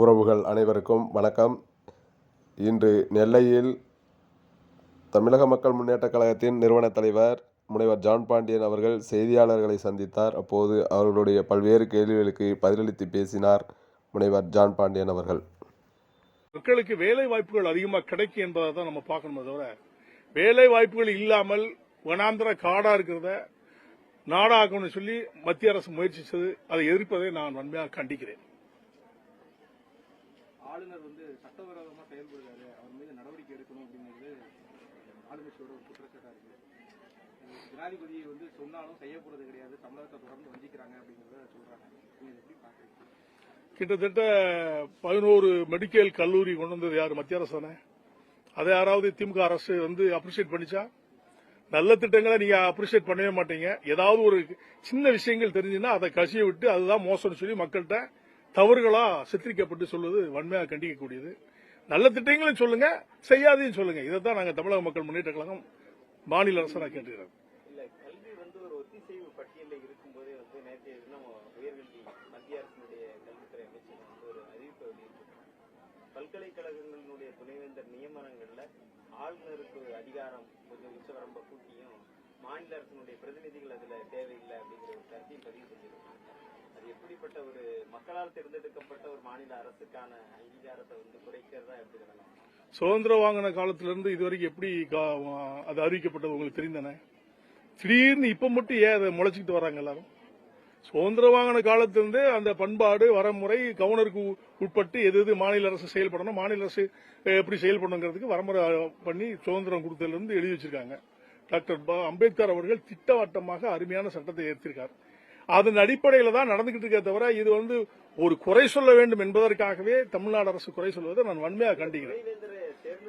உறவுகள் அனைவருக்கும் வணக்கம். இன்று நெல்லையில் தமிழக மக்கள் முன்னேற்றக் கழகத்தின் நிறுவனத் தலைவர் முனைவர் ஜான் பாண்டியன் அவர்கள் செய்தியாளர்களை சந்தித்தார். அப்போது அவர்களுடைய பல்வேறு கேள்விகளுக்கு பதிலளித்து பேசினார் முனைவர் ஜான் பாண்டியன் அவர்கள். மக்களுக்கு வேலை வாய்ப்புகள் அதிகமாக கிடைக்கும் என்பதை தான் நம்ம பார்க்கணுமே தவிர வேலை வாய்ப்புகள் இல்லாமல் வனாந்திர காடா இருக்கிறத நாடாக்கணும்னு சொல்லி மத்திய அரசு முயற்சிச்சது அதை எதிர்ப்பதை நான் வன்மையாக கண்டிக்கிறேன். ஆளுநர் வந்து சட்டவிரோதமா செயல்படுறாரு. அவர் மீது நடவடிக்கை எடுக்கணும் அப்படிங்கிறது ஆளுங்கட்சியோட ஒரு குற்றச்சாட்டா இருக்கு. ஜனாதிபதி வந்து சொன்னாலும் செய்ய போறது கிடையாது. தமிழகத்தை தொடர்ந்து வஞ்சிக்கிறாங்க அப்படிங்கறத சொல்றாங்க. நீங்க எப்படி பாக்குறீங்க கிட்டத்தட்ட பதினோரு மெடிக்கல் கல்லூரி கொண்டு வந்தது யார்? மத்திய அரசு தானே? அதை யாராவது திமுக அரசு வந்து அப்ரிசியேட் பண்ணிச்சா? நல்ல திட்டங்களை நீங்க அப்ரிசியேட் பண்ணவே மாட்டீங்க. ஏதாவது ஒரு சின்ன விஷயங்கள் தெரிஞ்சுன்னா அதை கசிய விட்டு அதுதான் மோசம்னு சொல்லி மக்கள்கிட்ட தவறுகளா சித்தரிக்கப்பட்டு சொல்வது வன்மையாக கண்டிக்கக்கூடியது. நல்ல திட்டங்களையும் சொல்லுங்க செய்யாதையும் சொல்லுங்க. தான் நாங்கள் தமிழக மக்கள் முன்னேற்ற கழகம் மாநில அரசு நான் கேட்டுக்கிறேன் கல்வி வந்து ஒரு பட்டியலில் இருக்கும்போதே வந்து தினம் மத்திய அரசினுடைய கல்வித்துறை ஒரு பல்கலைக்கழகங்களினுடைய துணைவேந்தர் நியமனங்கள்ல ஆளுநருக்கு அதிகாரம் கொஞ்சம் உச்சவரம்ப கூட்டியும் மாநில அரசினுடைய பிரதிநிதிகள் அதுல தேவையில்லை அப்படிங்கிற ஒரு கருத்தையும் பதிவு செஞ்சிருக்காங்க அது எப்படிப்பட்ட ஒரு மக்களால் தேர்ந்தெடுக்கப்பட்ட ஒரு மாநில அரசுக்கான அங்கீகாரத்தை வந்து குறைக்கிறதா எப்படி சுதந்திரம் வாங்கின காலத்திலிருந்து இதுவரைக்கும் எப்படி கா- அது அறிவிக்கப்பட்டது உங்களுக்கு தெரிந்தன? திடீர்னு இப்ப மட்டும் ஏன் அதை முளைச்சிக்கிட்டு வராங்க எல்லாரும்? சுதந்திரம் வாங்கின காலத்திலிருந்து அந்த பண்பாடு வரமுறை கவர்னருக்கு உட்பட்டு எது எது மாநில அரசு செயல்படணும் மாநில அரசு எப்படி செயல்படணுங்கிறதுக்கு வரமுறை பண்ணி சுதந்திரம் கொடுத்ததுலேருந்து எழுதி வச்சிருக்காங்க. டாக்டர் அம்பேத்கர் அவர்கள் திட்டவட்டமாக அருமையான சட்டத்தை ஏற்றிருக்கார் அதன் அடிப்படையில் தான் நடந்துகிட்டு இருக்கே தவிர இது வந்து ஒரு குறை சொல்ல வேண்டும் என்பதற்காகவே தமிழ்நாடு அரசு குறை சொல்வதை நான் வன்மையாக கண்டிக்கிறேன்.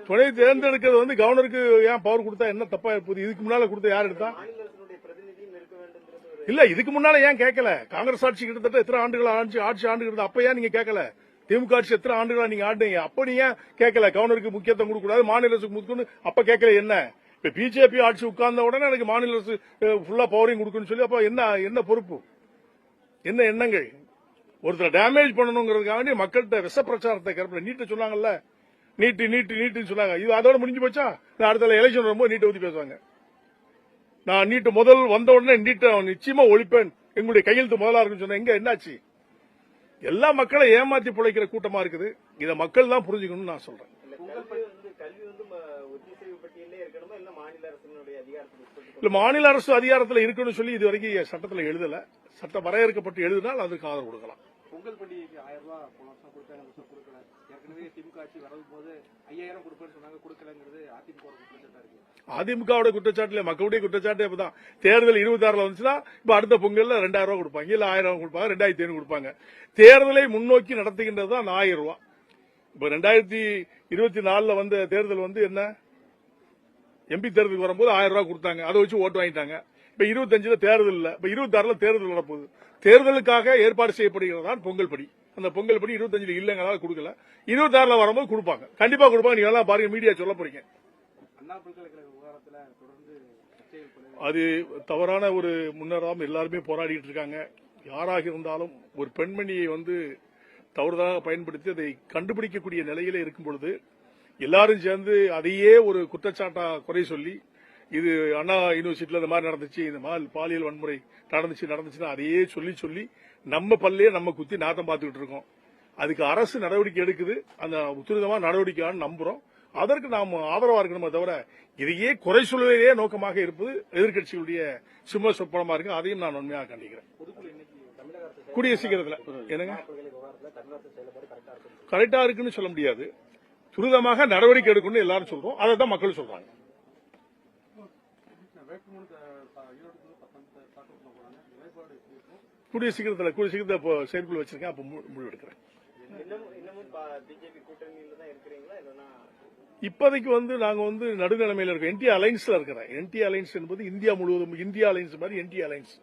துணை தேர்ந்தெடுக்கிறது வந்து கவர்னருக்கு ஏன் பவர் கொடுத்தா என்ன தப்பா இருப்பது இதுக்கு முன்னால கொடுத்த யார் எடுத்தா? இல்ல இதுக்கு முன்னால ஏன் கேட்கல? காங்கிரஸ் ஆட்சி கிட்டத்தட்ட எத்தனை ஆண்டுகள் ஆட்சி ஆட்சி ஆண்டுகிறது அப்ப ஏன் நீங்க கேட்கல? திமுக ஆட்சி எத்தனை ஆண்டுகளா நீங்க ஆடுனீங்க? அப்ப நீங்க ஏன் கேட்கல? கவர்னருக்கு முக்கியத்துவம் கொடுக்கூடாது மாநில அரசுக்கு முக்கியம் அப்ப கேட்கல என்ன? இப்ப பிஜேபி ஆட்சி உட்கார்ந்த உடனே எனக்கு மாநில அரசு ஃபுல்லா பவரையும் கொடுக்கணும்னு சொல்லி அப்ப என்ன என்ன பொறுப்பு? என்ன எண்ணங்கள்? ஒருத்தர் டேமேஜ் பண்ணணுங்கிறதுக்காக மக்கள்கிட்ட விஷ பிரச்சாரத்தை கருப்பில் நீட்டு சொன்னாங்கல்ல? நீட்டு நீட்டு நீட்டுன்னு சொன்னாங்க. இது அதோட முடிஞ்சு போச்சா? நான் அடுத்த எலெக்ஷன் வரும்போது நீட்டை ஊற்றி பேசுவாங்க. நான் நீட்டு முதல் வந்த உடனே நீட்டை நிச்சயமா ஒழிப்பேன். எங்களுடைய கையெழுத்து முதலா இருக்குன்னு சொன்னேன். எங்க என்னாச்சு? எல்லா மக்களை ஏமாத்தி பிழைக்கிற கூட்டமா இருக்குது. இதை மக்கள் தான் புரிஞ்சுக்கணும்னு நான் சொல்றேன். கல்வி வந்து ஒத்திசைவு பட்டியலே இருக்கணுமா? இல்ல மாநில அரசினுடைய இல்ல மாநில அரசு அதிகாரத்தில் இருக்குன்னு சொல்லி இது வரைக்கும் சட்டத்தில் எழுதல. சட்டம் வரையறுக்கப்பட்டு எழுதினால் அதுக்கு ஆதரவு கொடுக்கலாம். பொங்கல் பண்டிகைக்கு ஆயிரம் ரூபாய் போன வருஷம் கொடுத்தாங்க இந்த வருஷம் கொடுக்கல. ஏற்கனவே திமுக ஆட்சி வரது போது ஐயாயிரம் கொடுப்பேன்னு சொன்னாங்க கொடுக்கலங்கிறது அதிமுக குற்றச்சாட்டா இருக்கு. அதிமுகவோட குற்றச்சாட்டுல மக்களுடைய குற்றச்சாட்டு இப்பதான் தேர்தல் இருபத்தி ஆறுல வந்துச்சுன்னா இப்ப அடுத்த பொங்கல்ல ரெண்டாயிரம் ரூபாய் கொடுப்பாங்க இல்ல ஆயிரம் ரூபாய் கொடுப்பாங்க ரெண்டாயிரத்தி ஐநூறு கொடுப்பாங்க. தேர்தலை முன்னோக்கி நடத்துகின்றது தான் ஆயிரம் ரூபாய். இப்ப ரெண்டாயிரத்தி இருபத்தி நாலுல வந்த தேர்தல் வந்து என்ன? எம்பி தேர்தலுக்கு வரும்போது ஆயிரம் ரூபாய் கொடுத்தாங்க. அதை வச்சு ஓட்டு வாங்கிட்டாங்க. இப்ப இருபத்தஞ்சுல தேர்தல் இல்ல. இப்ப இருபத்தி ஆறுல தேர்தல் வரப்போகுது தேர்தலுக்காக ஏற்பாடு செய்யப்படுகிறது தான் பொங்கல் படி. அந்த பொங்கல் படி இருபத்தஞ்சுல இல்லைங்களால கொடுக்கல. இருபத்தி ஆறுல வரும்போது கொடுப்பாங்க. கண்டிப்பா கொடுப்பாங்க. நீங்க எல்லாம் பாருங்க மீடியா சொல்ல போறீங்க. அது தவறான ஒரு முன்னேறாம எல்லாருமே போராடிட்டு இருக்காங்க. யாராக இருந்தாலும் ஒரு பெண்மணியை வந்து தவறுதலாக பயன்படுத்தி அதை கண்டுபிடிக்கக்கூடிய நிலையில இருக்கும் பொழுது எல்லாரும் சேர்ந்து அதையே ஒரு குற்றச்சாட்டா குறை சொல்லி இது அண்ணா யூனிவர்சிட்டியில் இந்த மாதிரி நடந்துச்சு இந்த மாதிரி பாலியல் வன்முறை நடந்துச்சு நடந்துச்சுன்னா அதையே சொல்லி சொல்லி நம்ம பல்லே நம்ம குத்தி நாத்தம் பார்த்துக்கிட்டு இருக்கோம். அதுக்கு அரசு நடவடிக்கை எடுக்குது. அந்த உத்துரிதமா நடவடிக்கையான்னு நம்புறோம். அதற்கு நாம் ஆதரவா இருக்கணுமே தவிர இதையே குறை சொல்வதையே நோக்கமாக இருப்பது எதிர்க்கட்சிகளுடைய சும்மா சொப்பனமா இருக்கு. அதையும் நான் உண்மையாக கண்டிக்கிறேன். கூடிய சீக்கிரத்துல. என்னங்க? கரெக்டா இருக்குன்னு சொல்ல முடியாது. துரிதமாக நடவடிக்கை எடுக்கணும்னு எல்லாரும் சொல்றோம். அதை தான் மக்கள் சொல்றாங்க. கூடிய சீக்கிரத்தில் கூடிய சீக்கிரத்தில் இப்போ செயற்குழு வச்சிருக்கேன். அப்போ மு- இப்போதைக்கு வந்து நாங்கள் வந்து நடுநிலைமையில் இருக்கோம். என்டி அலைன்ஸ்ல இருக்கிறேன். என்டி அலைன்ஸ் என்பது இந்தியா முழுவதும் இந்தியா அலைன்ஸ் மாதிரி என்டி அலைன்ஸ்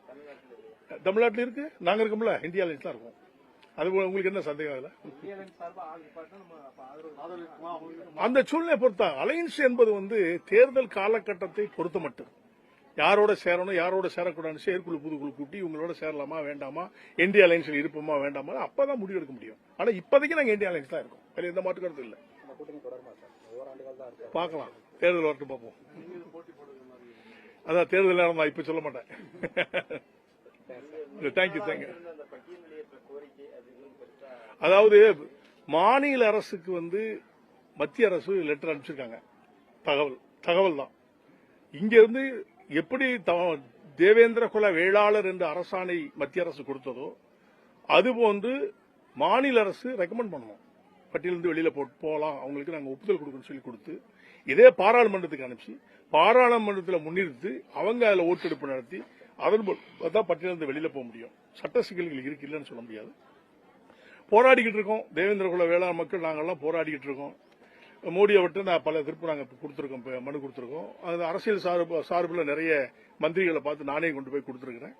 தமிழ்நாட்டில் இருக்கு. நாங்கள் இருக்கோம்ல இந்தியா அலைன்ஸ் தான் இருக்கோம். அது உங்களுக்கு என்ன சந்தேகம் அதுல? அந்த சூழ்நிலை பொறுத்தா அலைன்ஸ் என்பது வந்து தேர்தல் காலகட்டத்தை பொறுத்த மட்டும். யாரோட சேரணும் யாரோட சேரக்கூடாதுன்னு செயற்குழு புதுக்குழு கூட்டி இவங்களோட சேரலாமா வேண்டாமா இந்தியா அலைன்ஸ்ல இருப்போமா வேண்டாமா அப்பதான் முடிவு எடுக்க முடியும். ஆனா இப்போதைக்கு நாங்க இந்தியா அலைன்ஸ் தான் இருக்கோம். வேற எந்த மாற்று கருத்து இல்ல. நம்ம கூட்டணி தொடருமா சார்? ஓராண்டுகள் தான் இருக்கு. பார்க்கலாம். தேர்தல் வரட்டும் பார்ப்போம். அதான் தேர்தல் நேரம் தான் இப்ப சொல்ல மாட்டேன். தேங்க்யூ தேங்க்யூ இருந்த அந்த பட்டியல் வெளியேற்ற கோரிக்கை அது இன்னும் பெருசா அதாவது மாநில அரசுக்கு வந்து மத்திய அரசு லெட்டர் அனுப்பிச்சிருக்காங்க. தகவல் தகவல் தான். இங்கிருந்து எப்படி த- தேவேந்திர குல வேளாளர் என்ற அரசாணை மத்திய அரசு கொடுத்ததோ அதுபோன்று மாநில அரசு ரெக்கமெண்ட் பண்ணணும். பட்டியலிருந்து வெளியில போ போகலாம் அவங்களுக்கு நாங்கள் ஒப்புதல் கொடுக்கணும்னு சொல்லி கொடுத்து இதே பாராளுமன்றத்துக்கு அனுப்பிச்சு பாராளுமன்றத்தில் முன்னிறுத்து அவங்க அதில் ஓட்டெடுப்பு நடத்தி அதன் தான் பட்டியலிருந்து வெளியில போக முடியும். சட்ட சிக்கல்கள் இருக்கு இல்லைன்னு சொல்ல முடியாது. போராடிக்கிட்டு இருக்கோம். தேவேந்திர குல வேளாண் மக்கள் நாங்கள்லாம் போராடிக்கிட்டு இருக்கோம். மோடி அவர்கிட்ட நான் பல திருப்பு நாங்கள் கொடுத்துருக்கோம். மனு கொடுத்துருக்கோம். அது அரசியல் சார்பு சார்பில் நிறைய மந்திரிகளை பார்த்து நானே கொண்டு போய் கொடுத்துருக்கிறேன்.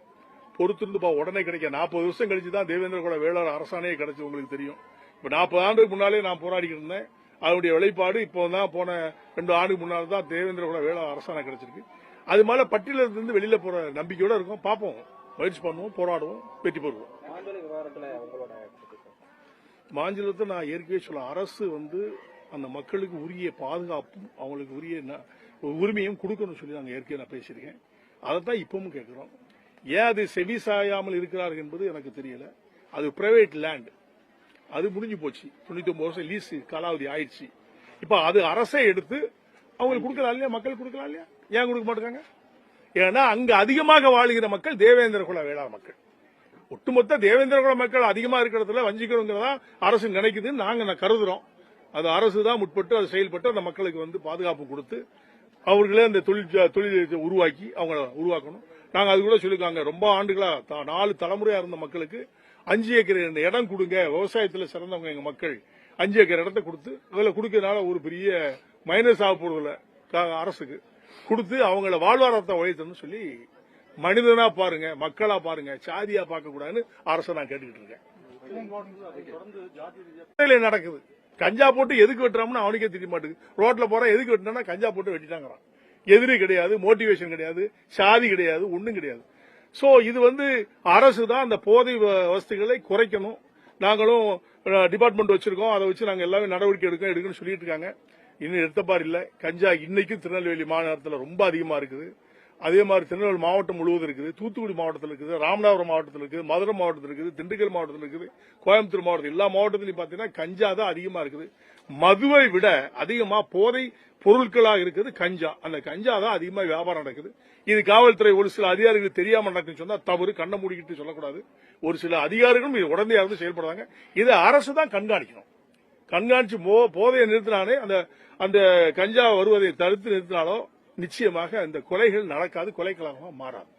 பொறுத்திருந்துப்பா உடனே கிடைக்க. நாற்பது வருஷம் கழிச்சு தான் தேவேந்திர குல வேளாண் அரசாணையே கிடைச்சி உங்களுக்கு தெரியும். இப்போ நாற்பது ஆண்டுக்கு முன்னாலே நான் போராடிக்கிட்டு இருந்தேன். அதனுடைய வெளிப்பாடு இப்போ தான் போன ரெண்டு ஆண்டுக்கு முன்னால் தான் தேவேந்திர குல வேளாண் அரசாணை கிடைச்சிருக்கு. அது மேல பட்டியலிருந்து வெளியில போற நம்பிக்கையோட இருக்கும். பார்ப்போம். முயற்சி பண்ணுவோம் போராடுவோம் வெற்றி பெறுவோம். மாநிலத்தை நான் ஏற்கனவே சொல்ல அரசு வந்து அந்த மக்களுக்கு உரிய பாதுகாப்பும் அவங்களுக்கு உரிய உரிமையும் கொடுக்கணும்னு சொல்லி நாங்கள் ஏற்கனவே நான் பேசியிருக்கேன். அதை தான் இப்பவும் கேட்குறோம். ஏன் அது செவி சாயாமல் இருக்கிறார்கள் என்பது எனக்கு தெரியல. அது பிரைவேட் லேண்ட் அது முடிஞ்சு போச்சு. தொண்ணூத்தி ஒன்பது வருஷம் லீஸ் காலாவதி ஆயிடுச்சு. இப்போ அது அரசே எடுத்து அவங்களுக்கு கொடுக்கலாம் இல்லையா? மக்கள் கொடுக்கலாம் இல்லையா? ஏன் கொடுக்க மாட்டேங்காங்க ஏன்னா அங்கு அதிகமாக வாழ்கிற மக்கள் தேவேந்திர குல வேளாண் மக்கள். ஒட்டுமொத்த தேவேந்திரகுல மக்கள் அதிகமா இருக்கிறதுல வஞ்சிக்கணுங்கிறதா அரசு நினைக்குதுன்னு நாங்க நான் கருதுறோம். அது அரசு தான் முற்பட்டு அது செயல்பட்டு அந்த மக்களுக்கு வந்து பாதுகாப்பு கொடுத்து அவர்களே அந்த தொழில் தொழில் உருவாக்கி அவங்கள உருவாக்கணும். நாங்க அது கூட சொல்லிருக்காங்க ரொம்ப ஆண்டுகளா த- நாலு தலைமுறையா இருந்த மக்களுக்கு அஞ்சு ஏக்கர் இந்த இடம் கொடுங்க. விவசாயத்துல சிறந்தவங்க எங்க மக்கள் அஞ்சு ஏக்கர் இடத்த கொடுத்து அதில் கொடுக்கறதுனால ஒரு பெரிய மைனஸ் ஆக போறதில்ல அரசுக்கு. கொடுத்து அவங்கள வாழ்வாதாரத்தை உழைத்தணும்னு சொல்லி மனிதனா பாருங்க மக்களா பாருங்க சாதியா பார்க்க கூடாதுன்னு அரசை நான் கேட்டுக்கிட்டு இருக்கேன். நடக்குது. கஞ்சா போட்டு எதுக்கு வெட்டுறாம்னு அவனுக்கே தெரிய மாட்டேங்குது ரோட்ல போறான் எதுக்கு வெட்டினா கஞ்சா போட்டு வெட்டிட்டாங்கிறான். எதிரி கிடையாது மோட்டிவேஷன் கிடையாது சாதி கிடையாது ஒண்ணும் கிடையாது. சோ இது வந்து அரசு தான் அந்த போதை வசதிகளை குறைக்கணும். நாங்களும் டிபார்ட்மெண்ட் வச்சிருக்கோம். அதை வச்சு நாங்க எல்லாமே நடவடிக்கை எடுக்க எடுக்கணும்னு சொல்லிட்டு இருக்காங்க. இன்னும் எடுத்தப்பார் இல்ல. கஞ்சா இன்னைக்கும் திருநெல்வேலி மாநகரத்தில் ரொம்ப அதிகமா இருக்குது. அதே மாதிரி திருநெல்வேலி மாவட்டம் முழுவதும் இருக்குது. தூத்துக்குடி மாவட்டத்தில் இருக்குது ராமநாதபுரம் மாவட்டத்தில் இருக்குது மதுரை மாவட்டத்தில் இருக்குது திண்டுக்கல் மாவட்டத்தில் இருக்குது கோயம்புத்தூர் மாவட்டத்தில் எல்லா மாவட்டத்திலையும் பார்த்தீங்கன்னா கஞ்சா தான் அதிகமாக இருக்குது. மதுவை விட அதிகமாக போதை பொருட்களாக இருக்குது கஞ்சா. அந்த கஞ்சா தான் அதிகமாக வியாபாரம் நடக்குது. இது காவல்துறை ஒரு சில அதிகாரிகள் தெரியாமல் நடக்குன்னு சொன்னால் தவறு கண்ணை மூடிக்கிட்டு சொல்லக்கூடாது. ஒரு சில அதிகாரிகளும் இது உடனடியாக இருந்து செயல்படுறாங்க. இதை அரசு தான் கண்காணிக்கணும். கண்காணிச்சு போதையை நிறுத்தினாலே அந்த அந்த கஞ்சா வருவதை தடுத்து நிறுத்தினாலோ நிச்சயமாக அந்த கொலைகள் நடக்காது கொலைக்கலாக மாறாது.